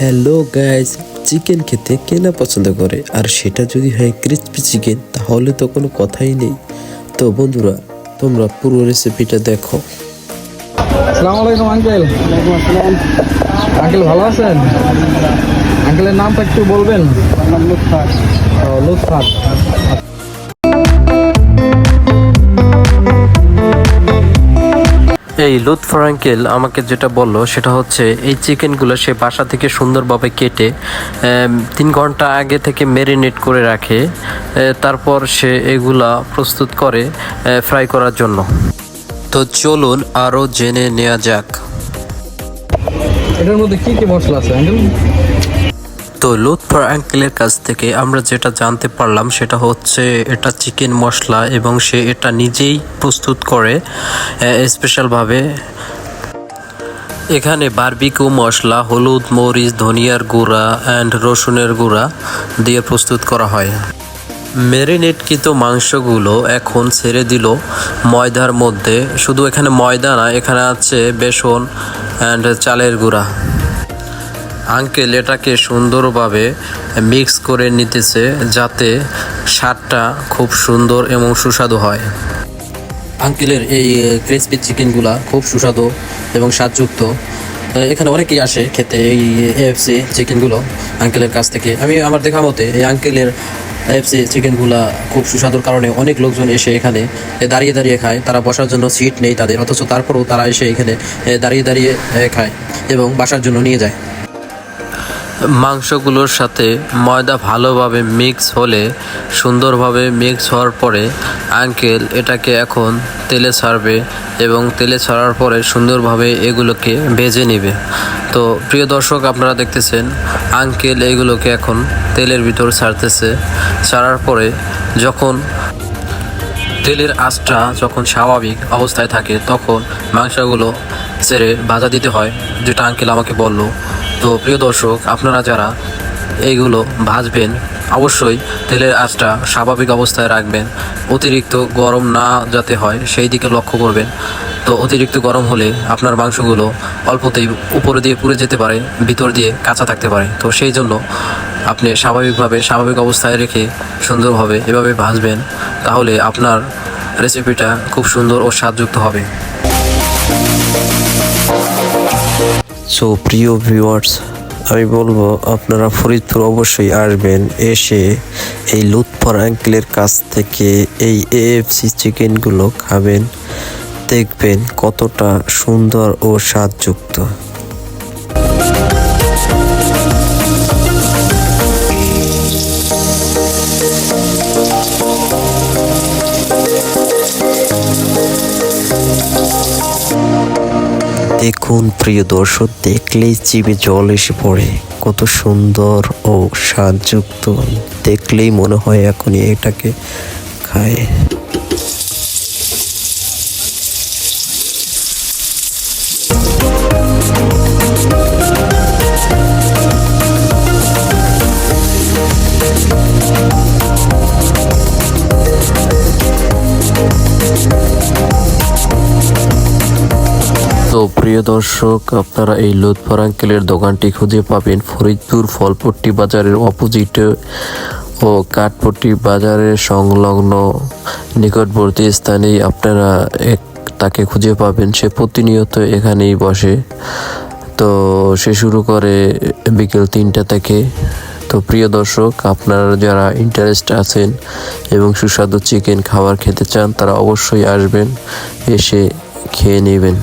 Hello guys chicken খেতে কে না পছন্দ করে? আর সেটা যদি হয় ক্রিসপি চিকেন তাহলে তো কোনো কথাই নেই। তো বন্ধুরা তোমরা পুরো রেসিপিটা দেখো। আসসালামু আলাইকুম আঙ্কেল আঙ্কেল ভালো আছেন? আঙ্কেলের নামটা একটু বলবেন। ও, লুৎফাত। এই লুৎফর আঙ্কেল আমাকে যেটা বলল সেটা হচ্ছে এই চিকেনগুলো সে বাসা থেকে সুন্দরভাবে কেটে তিন ঘণ্টা আগে থেকে ম্যারিনেট করে রাখে তারপর সে এগুলা প্রস্তুত করে ফ্রাই করার জন্য। তো চলুন আরও জেনে নেওয়া যাক। এটার মধ্যে কি কি মশলা আছে তো লুৎফর আঙ্কেলের কাছ থেকে আমরা যেটা জানতে পারলাম সেটা হচ্ছে এটা চিকেন মশলা এবং সে এটা নিজেই প্রস্তুত করে স্পেশালভাবে এখানে বারবিকিউ মশলা, হলুদ, মরিচ, ধনিয়ার গুঁড়া অ্যান্ড রসুনের গুঁড়া দিয়ে প্রস্তুত করা হয়। ম্যারিনেটকৃত মাংসগুলো এখন ছেড়ে দিল ময়দার মধ্যে। শুধু এখানে ময়দা না, এখানে আছে বেসন অ্যান্ড চালের গুঁড়া। আঙ্কেল এটাকে সুন্দরভাবে মিক্স করে নিতেছে যাতে স্বাদটা খুব সুন্দর এবং সুস্বাদু হয়। আঙ্কেলের এই ক্রিসপি চিকেনগুলা খুব সুস্বাদু এবং স্বাদযুক্ত। এখানে অনেকেই আসে খেতে এই এএফসি চিকেনগুলো আঙ্কেলের কাছ থেকে। আমি আমার দেখা মতে এই আঙ্কেলের এফসি চিকেনগুলা খুব সুস্বাদুর কারণে অনেক লোকজন এসে এখানে দাঁড়িয়ে দাঁড়িয়ে খায়। তারা বসার জন্য সিট নেই তাদের, অথচ তারপরেও তারা এসে এখানে দাঁড়িয়ে দাঁড়িয়ে খায় এবং বাসার জন্য নিয়ে যায়। মাংসগুলোর সাথে ময়দা ভালোভাবে মিক্স হলে, সুন্দরভাবে মিক্স হওয়ার পরে আঙ্কেল এটাকে এখন তেলে ছাড়বে এবং তেলে ছাড়ার পরে সুন্দরভাবে এগুলোকে ভেজে নেবে। তো প্রিয় দর্শক, আপনারা দেখতেছেন আঙ্কেল এগুলোকে এখন তেলের ভিতর ছাড়তেছে। ছাড়ার পরে যখন তেলের আঁচটা যখন স্বাভাবিক অবস্থায় থাকে, তখন মাংসগুলো ছেড়ে ভাজা দিতে হয়, যেটা আঙ্কেল আমাকে বলল। তো প্রিয় দর্শক, আপনারা যারা এইগুলো ভাজবেন, অবশ্যই তেলের আঁচটা স্বাভাবিক অবস্থায় রাখবেন। অতিরিক্ত গরম না যাতে হয়, সেই দিকে লক্ষ্য করবেন। তো অতিরিক্ত গরম হলে আপনার মাংসগুলো অল্পতেই উপরে দিয়ে পুড়ে যেতে পারে, ভিতর দিয়ে কাঁচা থাকতে পারে। তো সেই জন্য আপনি স্বাভাবিকভাবে স্বাভাবিক অবস্থায় রেখে সুন্দরভাবে এভাবে ভাজবেন, তাহলে আপনার রেসিপিটা খুব সুন্দর ও স্বাদযুক্ত হবে। সো প্রিয় ভিউয়ার্স আমি বলব আপনারা ফরিদপুর অবশ্যই আসবেন এসে এই লুৎফর আঙ্কেলের কাছ থেকে এই এএফসি চিকেনগুলো খাবেন, দেখবেন কতটা সুন্দর ও স্বাদযুক্ত। দেখুন প্রিয় দর্শক, দেখলেই চিবে জল এসে পড়ে। কত সুন্দর ও স্বাদযুক্ত। দেখলেই মনে হয় এখনই এটাকে খায়। প্রিয় দর্শক, আপনারা এই লুৎফর আঙ্কেলের দোকানটি খুঁজে পাবেন ফরিদপুর ফলপট্টি বাজারের অপোজিটে ও কাঠপট্টি বাজারের সংলগ্ন নিকটবর্তী স্থানেই আপনারা এক, তাকে খুঁজে পাবেন। সে প্রতিনিয়ত এখানেই বসে। তো সে শুরু করে বিকেল তিনটা থেকে। তো প্রিয় দর্শক, আপনারা যারা ইন্টারেস্ট আছেন এবং সুস্বাদু চিকেন খাবার খেতে চান, তারা অবশ্যই আসবেন, এসে খেয়ে নেবেন।